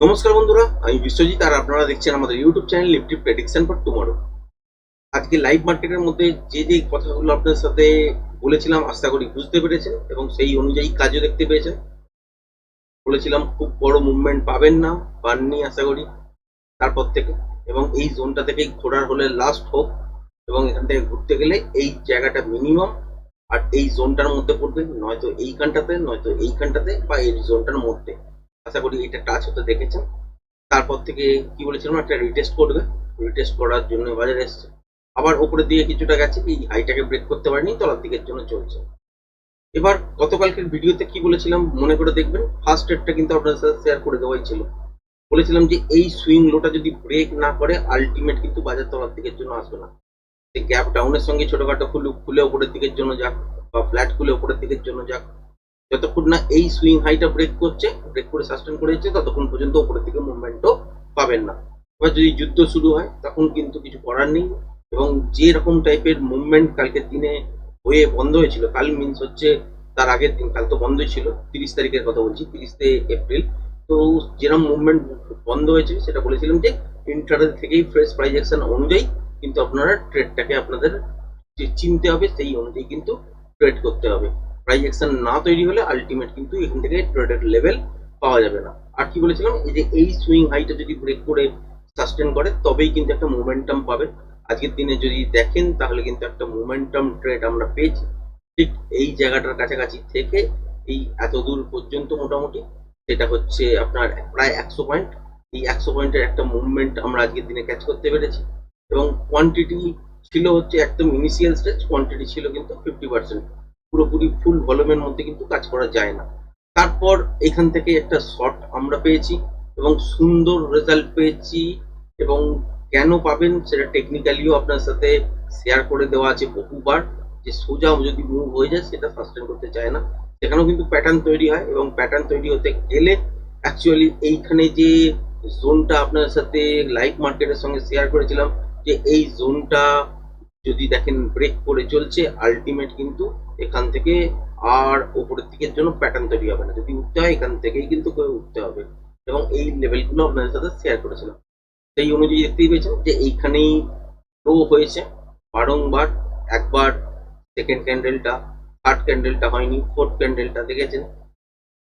নমস্কার বন্ধুরা, আমি বিশ্বজিৎ আর আপনারা দেখছেন আমাদের YouTube channel Nifty prediction for tomorrow আজকে লাইভ মার্কেটের মধ্যে যে যে কথাগুলো আপনার সাথে বলেছিলাম, আশা করি বুঝতে পেরেছেন এবং সেই অনুযায়ী কাজও দেখতে পেয়েছেন। বলেছিলাম, খুব বড় মুভমেন্ট পাবেন না, পাননি আশা করি তারপর থেকে। এবং এই জোনটা থেকেই ঘোরার হলে লাস্ট হোক এবং এখান থেকে ঘুরতে গেলে এই জায়গাটা মিনিমাম আর এই জোনটার মধ্যে পড়বে নয়তো এইখানটাতে নয়তো এইখানটাতে বা এই জোনটার মধ্যে। আশা করি এটা টাচ হতে দেখেছেন। তারপর থেকে কি বলেছিলাম একটা রিটেস্ট করবে। রিটেস্ট করার জন্য বাজারে এসছে। আবার উপরের দিকে কিছুটা গেছে, এই হাইটাকে ব্রেক করতে পারেনি, তলার দিকের জন্য চলছে। এবার গতকালকের ভিডিওতে কি বলেছিলাম, মনে করে দেখবেন ফার্স্ট রেটটা কিন্তু আপনাদের সাথে শেয়ার করে দেওয়াই ছিল। বলেছিলাম যে এই সুইং লোটা যদি ব্রেক না করে আলটিমেট কিন্তু বাজার তলার দিকের জন্য আসবে না। গ্যাপ ডাউনের সঙ্গে ছোটখাটো খুলে খুলে উপরের দিকের জন্য যাক, বা ফ্ল্যাট খুলে উপরের দিকের জন্য যাক। যতক্ষণ না এই সুইং হাইটা ব্রেক করছে ব্রেক করে সাস্টেন করে যাচ্ছে ততক্ষণ পর্যন্ত উপরের দিকে মুভমেন্টও পাবেন না। এবার যদি যুদ্ধ শুরু হয়, তখন কিন্তু কিছু করার নেই এবং যে রকম টাইপের মুভমেন্ট কালকের দিনে হয়ে বন্ধ হয়েছিল, কাল মিনস হচ্ছে তার আগের দিন, কাল তো বন্ধ ছিল, তিরিশ তারিখের কথা বলছি, তিরিশে এপ্রিল। তো যেরকম মুভমেন্ট বন্ধ হয়েছে, সেটা বলেছিলাম যে ইন্টারের থেকেই ফ্রেশ প্রাইজেকশন অনুযায়ী কিন্তু আপনারা ট্রেডটাকে আপনাদের যে চিনতে হবে, সেই অনুযায়ী কিন্তু ট্রেড করতে হবে। প্রাইস অ্যাকশন না তৈরি হলে আলটিমেট কিন্তু এখান থেকে ট্রেডের লেভেল পাওয়া যাবে না। আর কি বলেছিলাম? এই যে এই সুইং হাইটা যদি ব্রেক করে সাস্টেন করে, তবেই কিন্তু একটা মোমেন্টাম পাবে। আজকের দিনে যদি দেখেন, তাহলে কিন্তু একটা মোমেন্টাম ট্রেড আমরা পেয়েছি। ঠিক এই জায়গাটার কাছাকাছি থেকে এই এত দূর পর্যন্ত মোটামুটি, সেটা হচ্ছে আপনার প্রায় একশো পয়েন্ট এই একশো পয়েন্টের একটা মুভমেন্ট আমরা আজকের দিনে ক্যাচ করতে পেরেছি। এবং কোয়ান্টিটি ছিল হচ্ছে একদম ইনিশিয়াল স্টেজ কোয়ান্টিটি ছিল কিন্তু ফিফটি পার্সেন্ট পুরোপুরি ফুল ভলিউমের মধ্যে কিন্তু কাজ করা যায় না। তারপর এখান থেকে একটা শর্ট আমরা পেয়েছি এবং সুন্দর রেজাল্ট পেয়েছি এবং কেন পাবেন সেটা টেকনিক্যালিও আপনার সাথে শেয়ার করে দেওয়া আছে বহুবার যে সোজা যদি মুভ হয়ে যায় সেটা সাস্টেন করতে চায় না। সেখানেও কিন্তু প্যাটার্ন তৈরি হয় এবং প্যাটার্ন তৈরি হতে গেলে অ্যাকচুয়ালি এইখানে যে জোনটা আপনার সাথে লাইভ মার্কেটের সঙ্গে শেয়ার করেছিলাম যে এই জোনটা যদি দেখেন ব্রেক করে চলছে আলটিমেট কিন্তু এখান থেকে আর উপরের দিকের জন্য প্যাটার্ন তৈরি হবে না। যদি উঠতে হয়, এখান থেকেই কিন্তু উঠতে হবে। এবং এই লেভেলগুলো আপনাদের সাথে শেয়ার করেছিলাম। সেই অনুযায়ী দেখতেই পেয়েছেন যে এইখানেই লো হয়েছে। বারংবার একবার সেকেন্ড ক্যান্ডেলটা থার্ড ক্যান্ডেলটা হয়নি ফোর্থ ক্যান্ডেলটা দেখেছেন?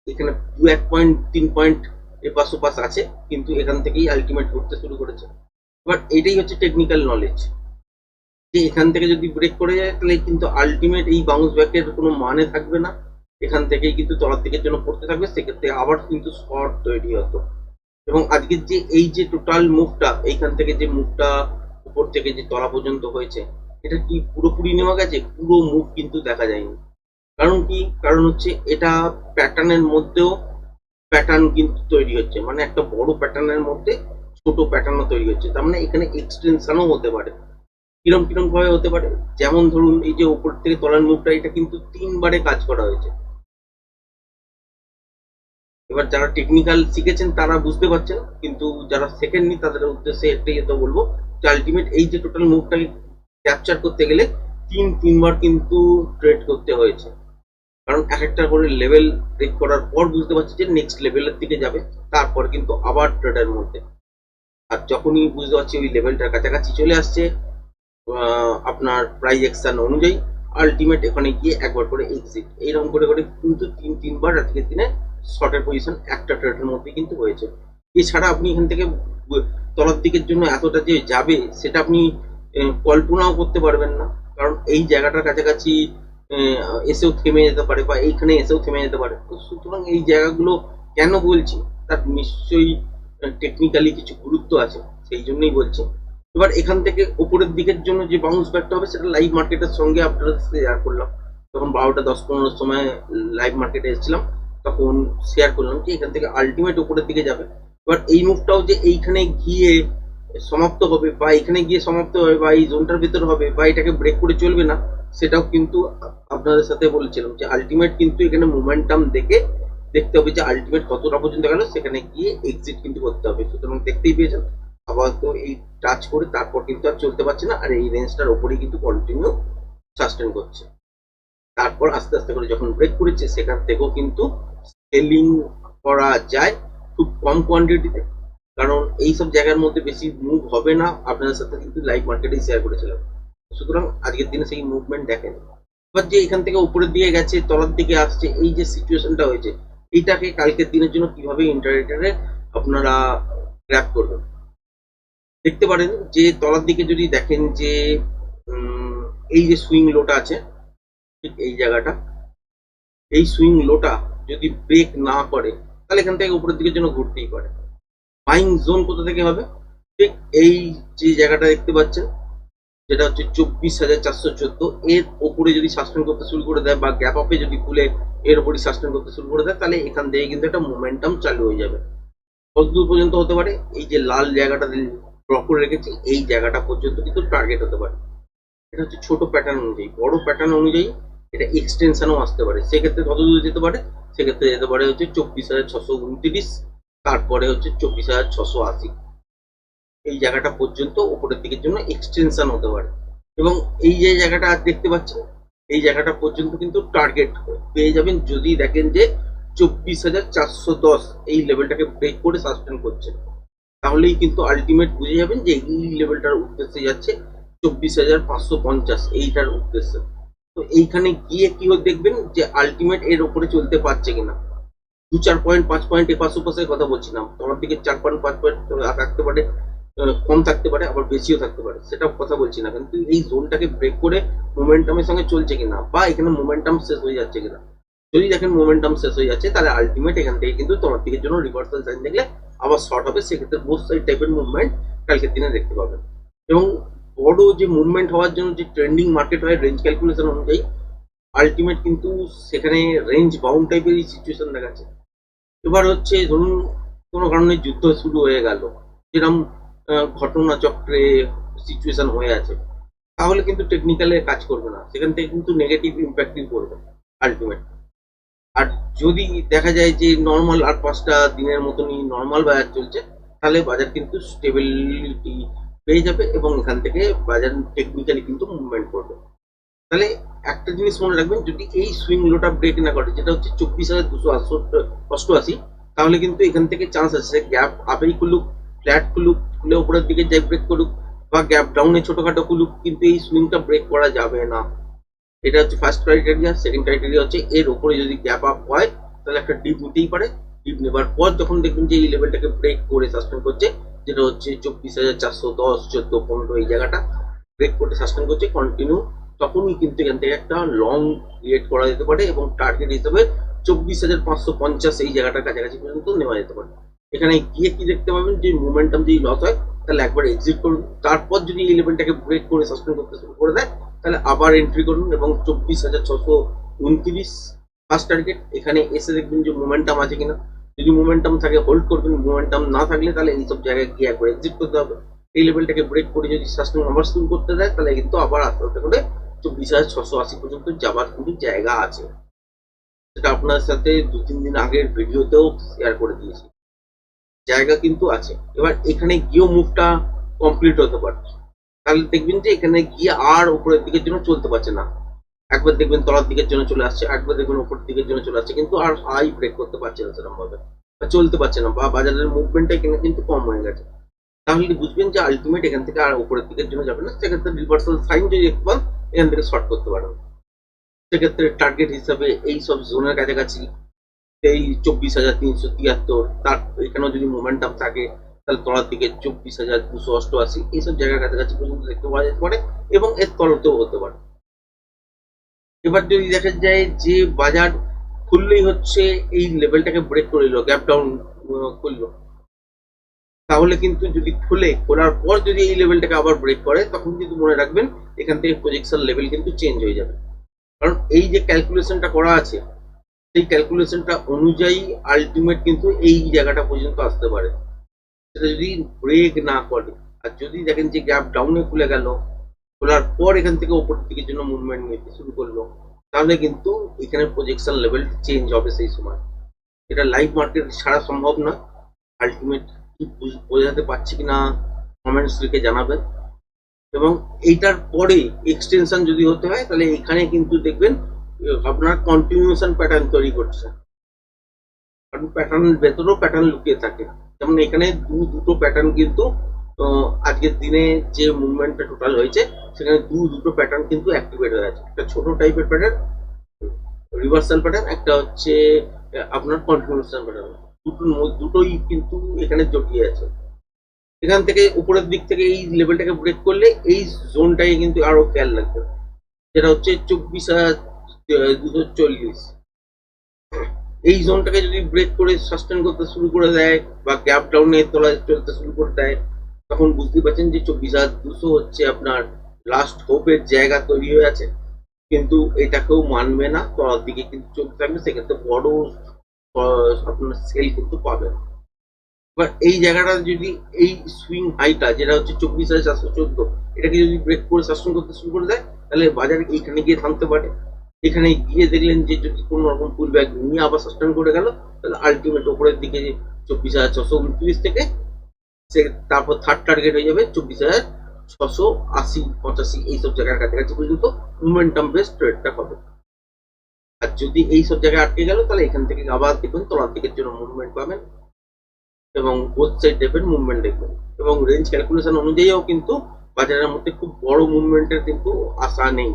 এখানে দু এক পয়েন্ট তিন পয়েন্ট এপাশ ওপাশ আছে, কিন্তু এখান থেকেই আলটিমেট করতে শুরু করেছে। এবার এটাই হচ্ছে টেকনিক্যাল নলেজ যে এখান থেকে যদি ব্রেক করে যায়, তাহলে কিন্তু আলটিমেট এই বাউন্স ব্যাকের কোনো মানে থাকবে না। এখান থেকেই কিন্তু তলার দিকের জন্য পড়তে থাকবে, সেক্ষেত্রে আবার কিন্তু শর্ট তৈরি হতো। এবং আজকের যে এই যে টোটাল মুভটা এইখান থেকে যে মুভটা উপর থেকে যে তলা পর্যন্ত হয়েছে, এটা কি পুরোপুরি নেওয়া গেছে? পুরো মুভ কিন্তু দেখা যায়নি। কারণ কি? কারণ হচ্ছে এটা প্যাটার্নের মধ্যেও প্যাটার্ন কিন্তু তৈরি হচ্ছে। মানে একটা বড় প্যাটার্নের মধ্যে ছোট প্যাটার্নও তৈরি হচ্ছে। তার মানে এখানে এক্সটেনশনও হতে পারে। কিরম কিরম ভাবে হতে পারে? যেমন ধরুন, এই যে উপর থেকে তলার মুখটা, এটা কিন্তু তিনবারে কাজ করা হয়েছে। এবার যারা টেকনিক্যাল শিখেছেন, তারা বুঝতে পারছেন, কিন্তু যারা শেখেননি, তাদের উদ্দেশ্যে একটাই তো বলব, যে আলটিমেট এই যে টোটাল মুভটাকে ক্যাপচার করতে গেলে তিন, তিনবার কিন্তু ট্রেড করতে হয়েছে। কারণ এক একটা করে লেভেল ব্রেক করার পর বুঝতে পারছি যে নেক্সট লেভেলের দিকে যাবে, তারপর কিন্তু আবার ট্রেডের মধ্যে। আর যখনই বুঝতে পারছি ওই লেভেলটার কাছাকাছি চলে আসছে আপনার প্রাইজ অ্যাকশন অনুযায়ী আলটিমেট এখানে গিয়ে একবার করে এক্সিট এইরকম করে করে কিন্তু তিন, তিনবার আজকের দিনে শর্টের পজিশন একটা ট্রেডের মধ্যে কিন্তু হয়েছে। এছাড়া আপনি এখান থেকে তলার দিকের জন্য এতটা যে যাবে, সেটা আপনি কল্পনাও করতে পারবেন না। কারণ এই জায়গাটার কাছাকাছি এসেও থেমে যেতে পারে বা এইখানে এসেও থেমে যেতে পারে। তো সুতরাং এই জায়গাগুলো কেন বলছি, তার নিশ্চয়ই টেকনিক্যালি কিছু গুরুত্ব আছে, সেই জন্যই বলছি। এবার এখান থেকে উপরের দিকের জন্য যে বাউন্স ব্যাকটা হবে, সেটা লাইভ মার্কেটের সঙ্গে আপনাদের শেয়ার করলাম। তখন বারোটা দশ পনেরোর সময় লাইভ মার্কেটে এসেছিলাম, তখন শেয়ার করলাম যে এখান থেকে আলটিমেট উপরের দিকে যাবে। এবার এই মুভটাও যে এইখানে গিয়ে সমাপ্ত হবে, বা এখানে গিয়ে সমাপ্ত হবে, বা এই জোনটার ভিতর হবে, বা এটাকে ব্রেক করে চলবে না, সেটাও কিন্তু আপনাদের সাথে বলেছিলাম যে আলটিমেট কিন্তু এখানে মোমেন্টাম দেখে দেখতে হবে যে আলটিমেট কতটা পর্যন্ত গেল, সেখানে গিয়ে এক্সিট কিন্তু করতে হবে। সুতরাং দেখতেই পেয়েছেন। আবার তো এই টাচ করে তারপর কিন্তু আর চলতে পারছে না, আর এই রেঞ্জটার ওপরেই কিন্তু কন্টিনিউ সাস্টেন করছে। তারপর আস্তে আস্তে করে যখন ব্রেক করেছে, সেখান থেকেও কিন্তু সেলিং করা যায় খুব কম কোয়ান্টিটিতে কারণ এই সব জায়গার মধ্যে বেশি মুভ হবে না, আপনাদের সাথে কিন্তু লাইভ মার্কেটেই শেয়ার করেছিলাম। সুতরাং আজকের দিনে সেই মুভমেন্ট দেখেন। এবার যে এখান থেকে উপরের দিকে গেছে, তলার দিকে আসছে, এই যে সিচুয়েশনটা হয়েছে, এইটাকে কালকের দিনের জন্য কীভাবে ইন্টারনেটে আপনারা গ্র্যাপ করবেন? দেখতে পারেন যে তলার দিকে যদি দেখেন যে এই যে সুইং লোটা আছে, ঠিক এই জায়গাটা, এই সুইং লোটা যদি ব্রেক না করে, তাহলে এখান থেকে উপরের দিকে জন্য ঘুরতেই পারে। বাইং জোন কোথা থেকে হবে? ঠিক এই যে জায়গাটা দেখতে পাচ্ছেন, যেটা হচ্ছে চব্বিশ হাজার চারশো চোদ্দ, এর ওপরে যদি সাস্টেন করতে শুরু করে দেয় বা গ্যাপ আপে যদি খুলে এর ওপরে সাস্টেন করতে শুরু করে দেয়, তাহলে এখান থেকে কিন্তু একটা মোমেন্টাম চালু হয়ে যাবে। কতদূর পর্যন্ত হতে পারে? এই যে লাল জায়গাটা ড্র করে রেখেছি, এই জায়গাটা পর্যন্ত কিন্তু টার্গেট হতে পারে। এটা হচ্ছে ছোট প্যাটার্ন অনুযায়ী, বড় প্যাটার্ন অনুযায়ী এটা এক্সটেনশনও আসতে পারে। সেক্ষেত্রে কত দূর যেতে পারে? সেক্ষেত্রে যেতে পারে হচ্ছে চব্বিশ হাজার ছশো উনত্রিশ, তারপরে হচ্ছে চব্বিশ হাজার ছশো আশি। এই জায়গাটা পর্যন্ত ওপরের দিকের জন্য এক্সটেনশন হতে পারে। এবং এই যে জায়গাটা আজ দেখতে পাচ্ছেন, এই জায়গাটা পর্যন্ত কিন্তু টার্গেট পেয়ে যাবেন যদি দেখেন যে চব্বিশ হাজার চারশো দশ এই লেভেলটাকে ব্রেক করে সাসপেন্ড করছে তাহলেই কিন্তু আলটিমেট বুঝে যাবেন যে এই লেভেলটার উদ্দেশ্যে যাচ্ছে চব্বিশ হাজার পাঁচশো পঞ্চাশ, এইটার উদ্দেশ্যে। তো এইখানে গিয়ে কি দেখবেন যে আলটিমেট এর উপরে চলতে পারছে কিনা। দু চার পয়েন্ট পাঁচ পয়েন্ট এপাশ ওপাশের কথা বলছিলাম তোমার দিকে চার পয়েন্ট পাঁচ পয়েন্ট থাকতে পারে কম থাকতে পারে, আবার বেশিও থাকতে পারে সেটা কথা বলছি না। কিন্তু এই জোনটাকে ব্রেক করে মোমেন্টামের সঙ্গে চলছে কিনা, বা এখানে মোমেন্টাম শেষ হয়ে যাচ্ছে কিনা। যদি দেখেন মোমেন্টাম শেষ হয়ে যাচ্ছে, তাহলে আলটিমেট এখান থেকে কিন্তু তোমার দিকের জন্য রিভার্সাল সাইন দেখলে আবার শর্ট হবে সেক্ষেত্রে বোথ সাইড টাইপের মুভমেন্ট কালকের দিনে দেখতে পাবেন। এবং বড় যে মুভমেন্ট হওয়ার জন্য যে ট্রেন্ডিং মার্কেট হয় রেঞ্জ ক্যালকুলেশন অনুযায়ী আলটিমেট কিন্তু সেখানে রেঞ্জ বাউন্ড টাইপেরই সিচুয়েশন দেখাচ্ছে। এবার হচ্ছে ধরুন কোনো কারণে যুদ্ধ শুরু হয়ে গেল যেরকম আহ, ঘটনা চক্রে সিচুয়েশন হয়ে আছে তাহলে কিন্তু টেকনিক্যালে কাজ করবে না। সেখান থেকে কিন্তু নেগেটিভ ইম্প্যাক্টই করবে আলটিমেট আর যদি দেখা যায় যে নর্মাল আর পাঁচটা দিনের মতনই নর্মাল বাজার চলছে, তাহলে বাজার কিন্তু স্টেবিলিটি পেয়ে যাবে এবং এখান থেকে বাজার টেকনিক্যালি কিন্তু মুভমেন্ট করবে। তাহলে একটা জিনিস মনে রাখবেন, যদি এই সুইং লোটা ব্রেক না করে, যেটা হচ্ছে চব্বিশ হাজার দুশো অষ্টআশি তাহলে কিন্তু এখান থেকে চান্স আছে গ্যাপ আপেই খুলুক ফ্ল্যাট খুলুক, খুলে উপরের দিকে যাই ব্রেক করুক, বা গ্যাপ ডাউনে ছোটখাটো খুলুক, কিন্তু এই সুইংটা ব্রেক করা যাবে না। এটা হচ্ছে ফার্স্ট ক্রাইটেরিয়া সেকেন্ড ক্রাইটেরিয়া হচ্ছে এর উপরে যদি গ্যাপ আপ হয়, তাহলে একটা ডিপ নিতেই পারে। ডিপ নেবার পর যখন দেখবেন যে এই লেভেলটাকে ব্রেক করে সাসপেন্ড করছে, যেটা হচ্ছে চব্বিশ হাজার চারশো দশ, চোদ্দ, পনেরো এই জায়গাটা ব্রেক করে সাসপেন্ড করছে কন্টিনিউ তখনই কিন্তু এখান থেকে একটা লং ক্রিয়েট করা যেতে পারে এবং টার্গেট হিসেবে চব্বিশ হাজার পাঁচশো পঞ্চাশ এই জায়গাটার কাছাকাছি পর্যন্ত নেওয়া যেতে পারে। এখানে গিয়ে কি দেখতে পাবেন যে মোমেন্টাম যদি লস হয় তাহলে একবার এক্সিট করুন। তারপর যদি এই লেভেলটাকে ব্রেক করে সাসপেন্ড করতে শুরু করে দেয়, তাহলে আবার এন্ট্রি করুন এবং চব্বিশ হাজার ছশো উনত্রিশ ফার্স্ট টার্গেট এখানে এসে দেখবেন যে মোমেন্টাম আছে কিনা। যদি মোমেন্টাম থাকে হোল্ড করবেন। মোমেন্টাম না থাকলে তাহলে এইসব জায়গায় গিয়ে একবার এক্সিট করতে হবে। এই লেভেলটাকে ব্রেক করে যদি সাসপেন্ড আবার শুরু করতে দেয়, তাহলে কিন্তু আবার আস্তে আস্তে করে চব্বিশ হাজার ছশো আশি পর্যন্ত যাবার কিন্তু জায়গা আছে। সেটা আপনার সাথে দু তিন দিন আগের ভিডিওতেও শেয়ার করে দিয়েছি। জায়গা কিন্তু আছে। এবার এখানে গিয়েও মুভটা কমপ্লিট হতে পারে। তাহলে দেখবেন যে এখানে গিয়ে আর উপরের দিকের জন্য চলতে পারছে না। একবার দেখবেন তলার দিকের জন্য চলে আসছে, একবার দেখবেন উপরের দিকের জন্য চলে আসছে, কিন্তু আর হাই ব্রেক করতে পারছে না সেরকম ভাবে চলতে পারছে না বা বাজারের মুভমেন্টটা এখানে কিন্তু কম হয়ে গেছে। তাহলে বুঝবেন যে আলটিমেট এখান থেকে আর উপরের দিকের জন্য যাবে না, সেক্ষেত্রে রিভার্সাল সাইন যদি দেখতে পান, এখান থেকে শর্ট করতে পারেন সেক্ষেত্রে টার্গেট হিসাবে এই সব জোনের কাছাকাছি এই চব্বিশ হাজার তিনশো তিয়াত্তর, তার এখানেও যদি মোমেন্টাম থাকে, তাহলে তলার দিকে চব্বিশ হাজার দুশো অষ্টআশি, এইসব জায়গার কাছাকাছি পর্যন্ত দেখতে পাওয়া যেতে পারে এবং এর তলতেও হতে পারে। এবার যদি দেখা যায় যে বাজার খুললেই হচ্ছে, এই লেভেলটাকে ব্রেক করে গ্যাপ ডাউন করল, তাহলে কিন্তু যদি খুলে, খোলার পর যদি এই লেভেলটাকে আবার ব্রেক করে, তখন কিন্তু মনে রাখবেন এখান থেকে প্রজেকশন লেভেল কিন্তু চেঞ্জ হয়ে যাবে। কারণ এই যে ক্যালকুলেশনটা করা আছে সেই ক্যালকুলেশনটা অনুযায়ী আলটিমেট কিন্তু এই জায়গাটা পর্যন্ত আসতে পারে। সেটা যদি ব্রেক না করে, আর যদি দেখেন যে গ্যাপ ডাউনে খুলে গেল, খোলার পর এখান থেকে ওপর দিকে জন্য মুভমেন্ট নিতে শুরু করল, তাহলে কিন্তু এখানে প্রজেকশন লেভেল চেঞ্জ হবে সেই সময়। এটা লাইভ মার্কেট ছাড়া সম্ভব না আলটিমেট কি বোঝাতে পারছি কিনা কমেন্টস লিখে জানাবেন। এবং এইটার পরে এক্সটেনশন যদি হতে হয়, তাহলে এখানে কিন্তু দেখবেন আপনার কন্টিনিউশন প্যাটার্ন তৈরি করছে। কারণ প্যাটার্নের ভেতরেও প্যাটার্ন লুকিয়ে থাকে। যেমন এখানে দু, দুটো প্যাটার্ন কিন্তু আজকের দিনে যে মুভমেন্টটা টোটাল হয়েছে, সেখানে দু, দুটো প্যাটার্ন কিন্তু অ্যাক্টিভেট হয়ে আছে। একটা ছোট টাইপের প্যাটার্ন রিভার্সাল প্যাটার্ন একটা হচ্ছে আপনার কন্টিনিউশন প্যাটার্ন দুটো দুটোই কিন্তু এখানে জড়িয়ে আছে। এখান থেকে উপরের দিক থেকে এই লেভেলটাকে ব্রেক করলে এই জোনটাকে কিন্তু আরও খেয়াল রাখবে যেটা হচ্ছে চব্বিশ হাজার দুশো চল্লিশ। এই জোনটাকে যদি ব্রেক করে সাস্টেন করতে শুরু করে দেয় বা গ্যাপ ডাউনে তলায় চলতে শুরু করে দেয়, তখন বুঝতে পারছেন যে চব্বিশ হাজার দুশো হচ্ছে আপনার লাস্ট হোপের জায়গা তৈরি হয়ে আছে। কিন্তু এটাকেও মানবে না, তলার দিকে কিন্তু চোখ থাকবে, সেক্ষেত্রে বড় আপনার সেল কিন্তু পাবেন এবার এই জায়গাটা যদি এই সুইং হাইটা যেটা হচ্ছে চব্বিশ হাজার চারশো চোদ্দ, এটাকে যদি ব্রেক করে শাসন করতে শুরু করে দেয়, তাহলে বাজার এইখানে গিয়ে থামতে পারে। এখানে গিয়ে দেখলেন যে যদি কোনো রকম পুল ব্যাগ নিয়ে আবার সাস্টেন করে গেল, তাহলে আলটিমেট ওপরের দিকে যে চব্বিশ হাজার ছশো উনত্রিশ থেকে সে তারপর থার্ড টার্গেট হয়ে যাবে চব্বিশ হাজার ছশো আশি, পঁচাশি এইসব জায়গার কাছাকাছি পর্যন্ত মুভমেন্টাম বেস ট্রেডটা হবে। আর যদি এই সব জায়গায় আটকে গেল, তাহলে এখান থেকে আবার দেখবেন তলার দিকের জন্য মুভমেন্ট পাবেন এবং বোথ সাইড দেখবেন মুভমেন্ট দেখবেন। এবং রেঞ্জ ক্যালকুলেশন অনুযায়ীও কিন্তু বাজারের মধ্যে খুব বড় মুভমেন্টের কিন্তু আশা নেই।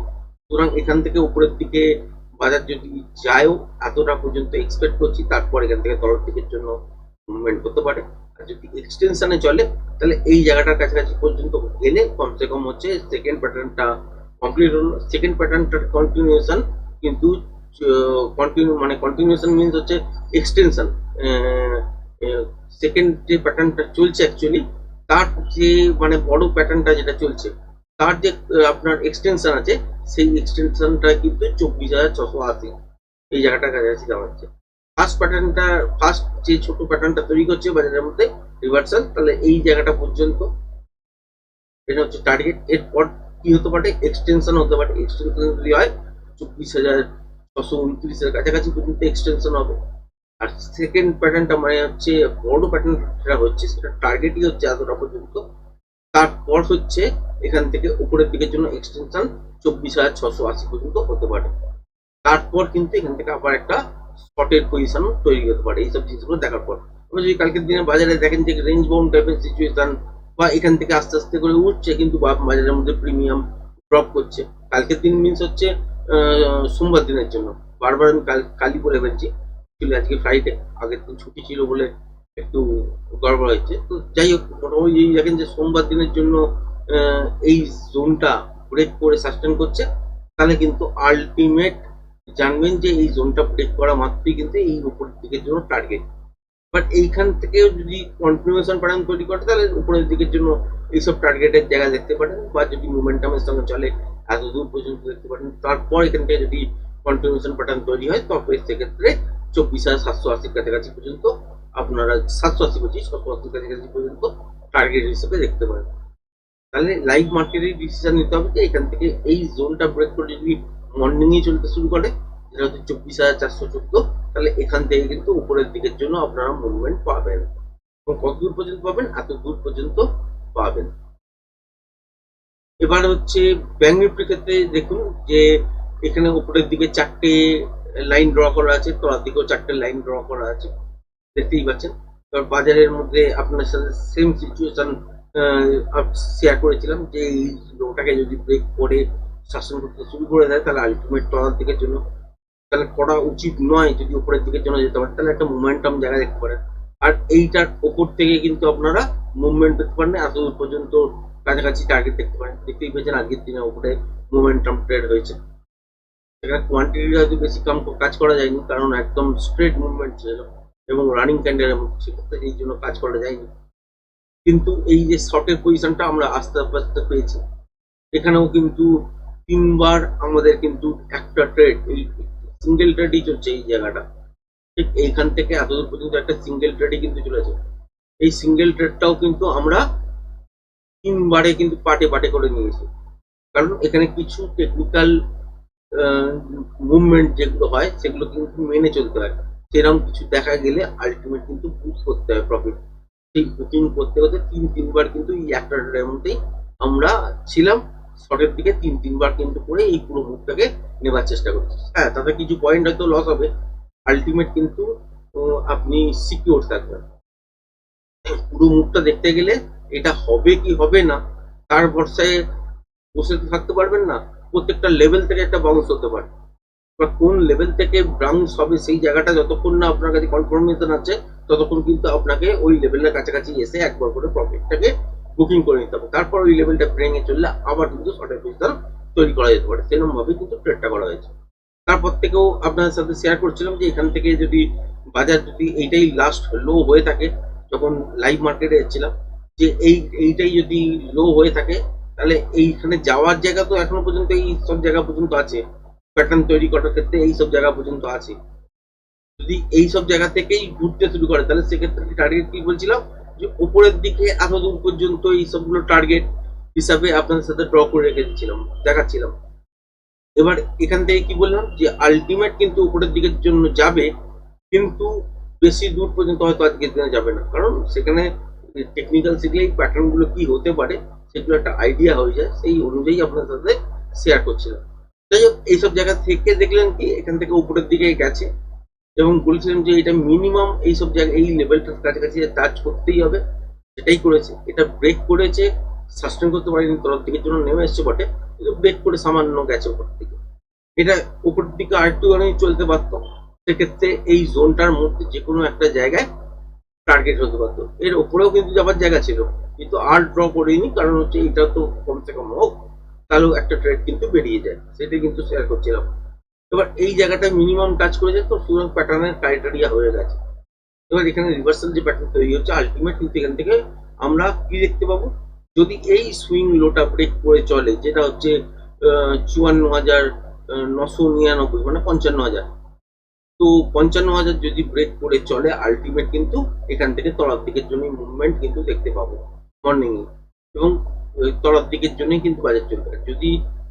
সুতরাং এখান থেকে উপরের দিকে বাজার যদি যায়ও, এতটা পর্যন্ত এক্সপেক্ট করছি, তারপর এখান থেকে তলার দিকের জন্য মুভমেন্ট করতে পারে। আর যদি এক্সটেনশনে চলে, তাহলে এই জায়গাটার কাছাকাছি পর্যন্ত গেলে কমসে কম হচ্ছে সেকেন্ড প্যাটার্নটা কমপ্লিট হলো। সেকেন্ড প্যাটার্নটার কন্টিনিউশন কিন্তু কন্টিনিউ মানে কন্টিনিউশন মিনস হচ্ছে এক্সটেনশন সেকেন্ড যে প্যাটার্নটা চলছে অ্যাকচুয়ালি তার যে মানে বড় প্যাটার্নটা যেটা চলছে তার যে আপনার এক্সটেনশন আছে, সেই এক্সটেনশনটা কিন্তু চব্বিশ হাজার ছশো আশি এই জায়গাটার কাছাকাছি দাঁড়াচ্ছে ফার্স্ট প্যাটার্নটা ফার্স্ট যে ছোট প্যাটার্নটা তৈরি করছে বাজারের মধ্যে রিভার্সাল তাহলে এই জায়গাটা পর্যন্ত, এটা হচ্ছে টার্গেট এরপর কি হতে পারে? এক্সটেনশন হতে পারে। এক্সটেনশন যদি হয়, চব্বিশ হাজার ছশো উনত্রিশের কাছাকাছি পর্যন্ত এক্সটেনশন হবে। আর সেকেন্ড প্যাটার্নটা মানে হচ্ছে, বড় প্যাটার্ন যেটা হচ্ছে, সেটা টার্গেটই হচ্ছে এতটা পর্যন্ত। তারপর হচ্ছে এখান থেকে উপরের দিকের জন্য এক্সটেনশন চব্বিশ হাজার ছশো আশি পর্যন্ত হতে পারে। তারপর কিন্তু এখান থেকে আবার একটা স্পটের পজিশন তৈরি হতে পারে। এইসব জিনিসগুলো দেখার পর। যদি কালকের দিনে বাজারে দেখেন যে রেঞ্জ বাউন্ড টাইপের সিচুয়েশন বা এখান থেকে আস্তে আস্তে করে উঠছে কিন্তু বাজারের মধ্যে প্রিমিয়াম ড্রপ করছে, কালকের দিন মিনস হচ্ছে সোমবার দিনের জন্য। বারবার আমি কাল কালি বলে ফেলছি। আজকে ফ্রাইডে আগের দিন ছুটি ছিল বলে একটু গড়বড় হয়েছে। তো যাই হোক, মোটামুটি এই দেখেন যে সোমবার দিনের জন্য এই জোনটা ব্রেক করে সাস্টেন করছে। তাহলে কিন্তু আলটিমেট জানবেন যে এই জোনটা ব্রেক করা মাত্রই কিন্তু এই উপরের দিকের জন্য টার্গেট বাট এইখান থেকেও যদি কন্টিনিউশন প্যাটার্ন তৈরি করে, তাহলে উপরের দিকের জন্য এইসব টার্গেটের জায়গা দেখতে পারেন বা যদি মোমেন্টামের সঙ্গে চলে, এত দূর পর্যন্ত দেখতে পারেন। তারপর এখান থেকে যদি কন্টিনিউশন প্যাটার্ন তৈরি হয়, তবে সেক্ষেত্রে চব্বিশ হাজার সাতশো আশির কাছাকাছি পর্যন্ত আপনারা সাতশো আশি পঁচিশ ছশো আশির কাছাকাছি পর্যন্ত টার্গেট হিসেবে দেখতে পারেন। তাহলে লাইভ মার্কেটে ডিসিশন নিতে হবে যে এখান থেকে এই জোনটা ব্রেক করে যদি মর্নিং এ চলতে শুরু করে? যেটা হচ্ছে চব্বিশ হাজার চারশো চোদ্দ। তাহলে এখান থেকে কিন্তু উপরের দিকের জন্য আপনারা মুভমেন্ট পাবেন। এবং কত দূর পর্যন্ত পাবেন? এত দূর পর্যন্ত পাবেন। এবার হচ্ছে ব্যাংক নিফটির ক্ষেত্রে দেখুন যে এখানে উপরের দিকে চারটে লাইন ড্র করা আছে, তলার দিকেও চারটে লাইন ড্র করা আছে। দেখতেই পাচ্ছেন। কারণ বাজারের মধ্যে আপনার সাথে সেম সিচুয়েশন শেয়ার করেছিলাম যে এই লোটাকে যদি ব্রেক করে শাসন করতে শুরু করে দেয়, তাহলে আলটিমেট তলার দিকের জন্য তাহলে করা উচিত নয় যদি উপরের দিকের জন্য যেতে পারে। তাহলে একটা মোমেন্টাম জায়গা দেখতে পারেন। আর এইটার ওপর থেকে কিন্তু আপনারা মুভমেন্ট পেতে পারেন, এত দূর পর্যন্ত কাছাকাছি টার্গেট দেখতে পারেন। দেখতেই পেয়েছেন আগের দিনে উপরে মোমেন্টাম ট্রেড হয়েছে। সেখানে কোয়ান্টিটি হয়তো বেশি কম কাজ করা যায়নি, কারণ একদম স্ট্রেট মুভমেন্ট ছিল। এবং রানিং ক্যান্ডেলের মধ্যে সেক্ষেত্রে এই জন্য কাজ করা যায়নি। কিন্তু এই যে শর্টের পজিশনটা আমরা আস্তে আস্তে পেয়েছি। এখানেও কিন্তু তিনবার আমাদের কিন্তু একটা ট্রেড এই সিঙ্গেল ট্রেডই চলছে এই জায়গাটা। ঠিক এইখান থেকে এতদূর পর্যন্ত একটা সিঙ্গেল ট্রেডই কিন্তু চলেছে এই সিঙ্গেল ট্রেডটাও কিন্তু আমরা তিনবারে কিন্তু পাটে পাটে করে নিয়েছি। কারণ এখানে কিছু টেকনিক্যাল মুভমেন্ট যেগুলো হয়, সেগুলো কিন্তু মেনে চলতে হয়। সেরকম কিছু দেখা গেলে আলটিমেট কিন্তু বুক করতে হয় প্রফিট সেই বুকিং করতে করতে তিন, তিনবার কিন্তু এই একটা মধ্যেই আমরা ছিলাম শর্টের দিকে তিন, তিনবার কিন্তু করে এই পুরো মুখটাকে নেবার চেষ্টা করছি। হ্যাঁ তাতে কিছু পয়েন্ট হয়তো লস হবে। আলটিমেট কিন্তু আপনি সিকিউর থাকবেন। পুরো মুখটা দেখতে গেলে এটা হবে কি হবে না, তার ভরসায় বসে থাকতে পারবেন না, প্রত্যেকটা লেভেল থেকে একটা বাউন্স হতে পারে। বা কোন লেভেল থেকে বাউন্স হবে সেই জায়গাটা যতক্ষণ না আপনার কাছে কনফার্মেশন আছে, ততক্ষণ কিন্তু আপনাকে ওই লেভেলের কাছাকাছি এসে একবার করে প্রফিটটাকে বুকিং করে নিতে হবে। তারপর ওই লেভেলটা ভেঙে চললে আবার কিন্তু শর্টের পজিশন তৈরি করা যেতে পারে। সেরকম ভাবে কিন্তু ট্রেডটা করা হয়েছে। তারপর থেকেও আপনাদের সাথে শেয়ার করছিলাম যে এখান থেকে যদি বাজার যদি এইটাই লাস্ট লো হয়ে থাকে, যখন লাইভ মার্কেটে এসেছিলাম, যে এই, এইটাই যদি লো হয়ে থাকে, তাহলে এইখানে যাওয়ার জায়গা তো এখনও পর্যন্ত এই সব জায়গা পর্যন্ত আছে। প্যাটার্ন তৈরি করার ক্ষেত্রে এই সব জায়গা পর্যন্ত আছে। যদি এই সব জায়গা থেকেই ঘুরতে শুরু করে, তাহলে সেক্ষেত্রে টার্গেট কি বলছিলাম? যে উপরের দিকে এত দূর পর্যন্ত এই সবগুলো টার্গেট হিসাবে আপনাদের সাথে ড্র করে রেখে দিচ্ছিলাম দেখাচ্ছিলাম। এবার এখান থেকে কি বললাম? যে আলটিমেট কিন্তু উপরের দিকের জন্য যাবে, কিন্তু বেশি দূর পর্যন্ত হয়তো আজকের দিনে যাবে না। কারণ সেখানে টেকনিক্যাল শিখলে এই প্যাটার্নগুলো কি হতে পারে, সেগুলো একটা আইডিয়া হয়ে যায়, সেই অনুযায়ী আপনার সাথে শেয়ার করছিলাম। যাই হোক, এইসব জায়গা থেকে দেখলেন কি, এখান থেকে উপরের দিকে গেছে। এবং বলছিলাম যে এটা মিনিমাম এইসব জায়গা, এই লেভেলটার কাছাকাছি টাচ করতেই হবে, সেটাই করেছে। এটা ব্রেক করেছে সাস্টেন করতে পারেনি তলার দিকের জন্য নেমে এসছে বটে, কিন্তু ব্রেক করে সামান্য গেছে উপর দিকে। এটা উপর দিকে আরেকটু চলতে পারতো। সেক্ষেত্রে এই জোনটার মধ্যে যে কোনো একটা জায়গায় টার্গেট হতে পারতো। এর ওপরেও কিন্তু যাবার জায়গা ছিল, কিন্তু আর ড্র করিনি, কারণ হচ্ছে এটা তো কমসে কম হোক। তাহলেও একটা ট্রেড কিন্তু বেরিয়ে যায় সেটাই কিন্তু শেয়ার করছিলাম। এবার এই জায়গাটা মিনিমাম কাজ করে যায় তো সুতরাং প্যাটার্নের ক্রাইটেরিয়া হয়ে গেছে। এবার এখানে রিভার্সাল যে প্যাটার্ন তৈরি হচ্ছে আলটিমেট কিন্তু এখান থেকে আমরা কি দেখতে পাবো? যদি এই সুইং লোটা ব্রেক করে চলে, যেটা হচ্ছে চুয়ান্ন হাজার নশো নিরানব্বই মানে পঞ্চান্ন হাজার তো পঞ্চান্ন হাজার যদি ব্রেক করে চলে আলটিমেট কিন্তু এখান থেকে তলার দিকের জন্য মুভমেন্ট কিন্তু দেখতে পাবো মর্নিং এবং ওই তলার দিকের জন্যই কিন্তু বাজার চলবে। যদি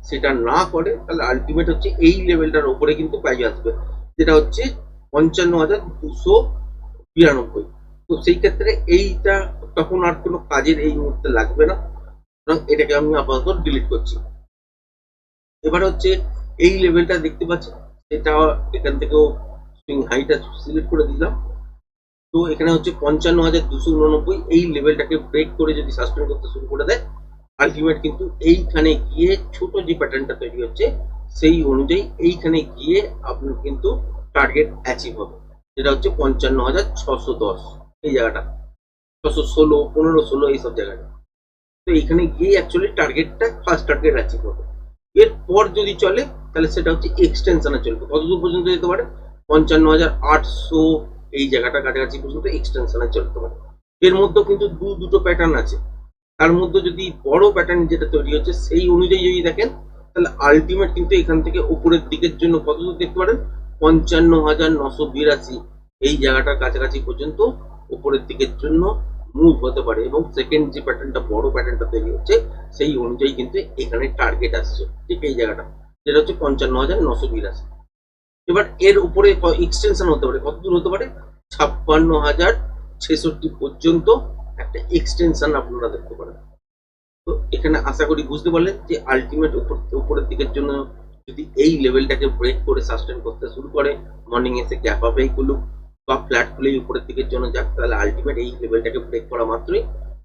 সেটা না করে, তাহলে আলটিমেট হচ্ছে এই লেভেলটার উপরে কিন্তু প্রাইস আসবে, যেটা হচ্ছে পঞ্চান্ন হাজার দুশো বিরানব্বই। তো সেই ক্ষেত্রে এইটা, তখন আর কোনো কাজের এই মুহূর্তে লাগবে না। সুতরাং এটাকে আমি আপাতত ডিলিট করছি। এবার হচ্ছে এই লেভেলটা দেখতে পাচ্ছি, সেটা এখান থেকেও সুইং হাইটা সিলেক্ট করে দিলাম। তো এখানে হচ্ছে পঞ্চান্ন হাজার দুশো উননব্বই, এই লেভেলটাকে ব্রেক করে যদি সাসপেন্ড করতে শুরু করে দেয় আলটিমেট কিন্তু এইখানে গিয়ে ছোট যে প্যাটার্নটা তৈরি হচ্ছে, সেই অনুযায়ী এইখানে গিয়ে আপনার কিন্তু টার্গেট অ্যাচিভ হবে। যেটা হচ্ছে পঞ্চান্ন হাজার ছশো দশ, এই জায়গাটা। ছশো ষোলো, পনেরো ষোলো এইসব জায়গাটা। তো এইখানে গিয়ে অ্যাকচুয়ালি টার্গেটটা ফার্স্ট টার্গেট অ্যাচিভ হবে। এরপর যদি চলে, তাহলে সেটা হচ্ছে এক্সটেনশনে চলবে। কতদূর পর্যন্ত যেতে পারে? পঞ্চান্ন হাজার আটশো, এই জায়গাটা কাছাকাছি পর্যন্ত এক্সটেনশনে চলতে পারে। এর মধ্যেও কিন্তু দু দুটো প্যাটার্ন আছে। তার মধ্যে যদি বড় প্যাটার্ন যেটা তৈরি হচ্ছে, সেই অনুযায়ী যদি দেখেন, তাহলে আলটিমেট কিন্তু এখান থেকে উপরের দিকের জন্য কত দেখতে পারেন? পঞ্চান্ন হাজার নশো বিরাশি। এই জায়গাটার কাছাকাছি পর্যন্ত উপরের দিকের জন্য মুভ হতে পারে এবং সেকেন্ড যে প্যাটার্নটা বড় প্যাটার্নটা তৈরি হচ্ছে, সেই অনুযায়ী কিন্তু এখানে টার্গেট আসছে। ঠিক এই জায়গাটা। যেটা হচ্ছে পঞ্চান্ন হাজার নশো বিরাশি। এবার এর উপরে এক্সটেনশন হতে পারে। কত দূর হতে পারে? ছাপ্পান্ন হাজার ছেষট্টি পর্যন্ত একটা এক্সটেনশন আপনারা দেখতে পারেন। তো এখানে আশা করি বুঝতে পারলেন যে আলটিমেট উপর, উপরের দিকের জন্য যদি এই লেভেলটাকে ব্রেক করে সাস্টেন করতে শুরু করে মর্নিং এসে গ্যাপ আপেই খুলুক বা ফ্ল্যাট খুলেই উপরের দিকের জন্য যাক, তাহলে আলটিমেট এই লেভেলটাকে ব্রেক করা মাত্রই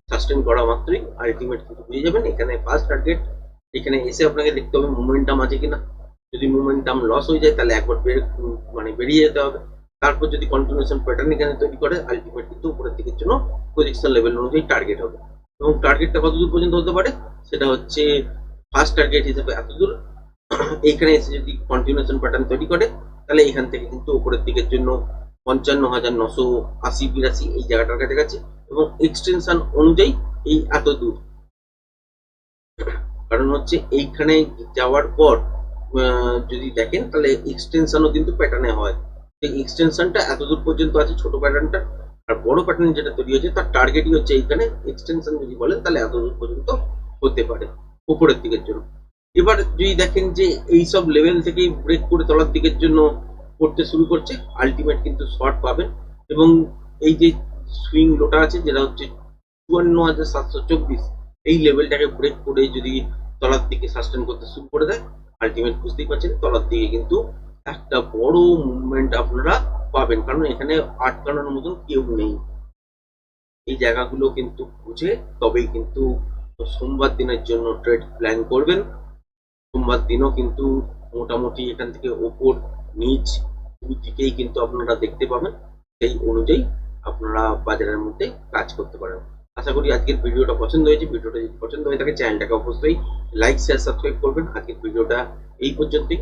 সাস্টেন করা মাত্রই আলটিমেট কিন্তু বুঝে যাবেন। এখানে ফার্স্ট টার্গেট এখানে এসে আপনাকে দেখতে হবে মোমেন্টাম আছে কিনা। যদি মোমেন্টাম লস হয়ে যায়, তাহলে একবার বের মানে বেরিয়ে যেতে হবে। তারপর যদি কন্টিনিউশন প্যাটার্ন এখানে তৈরি করে আলটিমেট কিন্তু উপরের দিকের জন্য পজিশন লেভেল অনুযায়ী টার্গেট হবে। এবং টার্গেটটা কত দূর পর্যন্ত হতে পারে? সেটা হচ্ছে ফার্স্ট টার্গেট হিসেবে এত দূর এইখানে এসে যদি কন্টিনিউশন প্যাটার্ন তৈরি করে, তাহলে এখান থেকে কিন্তু উপরের দিকের জন্য পঞ্চান্ন হাজার নশো আশি বিরাশি এই জায়গাটার কাছাকাছি এবং এক্সটেনশন অনুযায়ী এই এত দূর কারণ হচ্ছে এইখানে যাওয়ার পর যদি দেখেন, তাহলে এক্সটেনশনও কিন্তু প্যাটার্নে হয়। সেই এক্সটেনশনটা এত দূর পর্যন্ত আছে ছোট প্যাটার্নটা আর বড় প্যাটার্ন যেটা তৈরি হয়েছে, তার টার্গেটই হচ্ছে এইখানে। এক্সটেনশন যদি বলেন, তাহলে এত দূর পর্যন্ত হতে পারে উপরের দিকের জন্য। এবার যদি দেখেন যে এই সব লেভেল থেকেই ব্রেক করে তলার দিকের জন্য করতে শুরু করছে আলটিমেট কিন্তু শর্ট পাবেন। এবং এই যে সুইং লোটা আছে, যেটা হচ্ছে চুয়ান্ন হাজার সাতশো চব্বিশ, এই লেভেলটাকে ব্রেক করে যদি তলার দিকে সাস্টেন করতে শুরু করে দেয় আলটিমেট বুঝতেই পারছেন, তলার দিকে কিন্তু একটা বড় মুভমেন্ট আপনারা পাবেন। কারণ এখানে আটকানোর মতন কেউ নেই। এই জায়গাগুলো কিন্তু বুঝে তবেই কিন্তু সোমবার দিনের জন্য ট্রেড প্ল্যান করবেন। সোমবার দিনও কিন্তু মোটামুটি এখান থেকে ওপর নিচ দুদিকেই কিন্তু আপনারা দেখতে পাবেন। সেই অনুযায়ী আপনারা বাজারের মধ্যে কাজ করতে পারেন। আশা করি আজকের ভিডিওটা পছন্দ হয়েছে। ভিডিওটা যদি পছন্দ হয়ে থাকে চ্যানেলটাকে অবশ্যই লাইক শেয়ার সাবস্ক্রাইব করবেন। আজকের ভিডিওটা এই পর্যন্তই।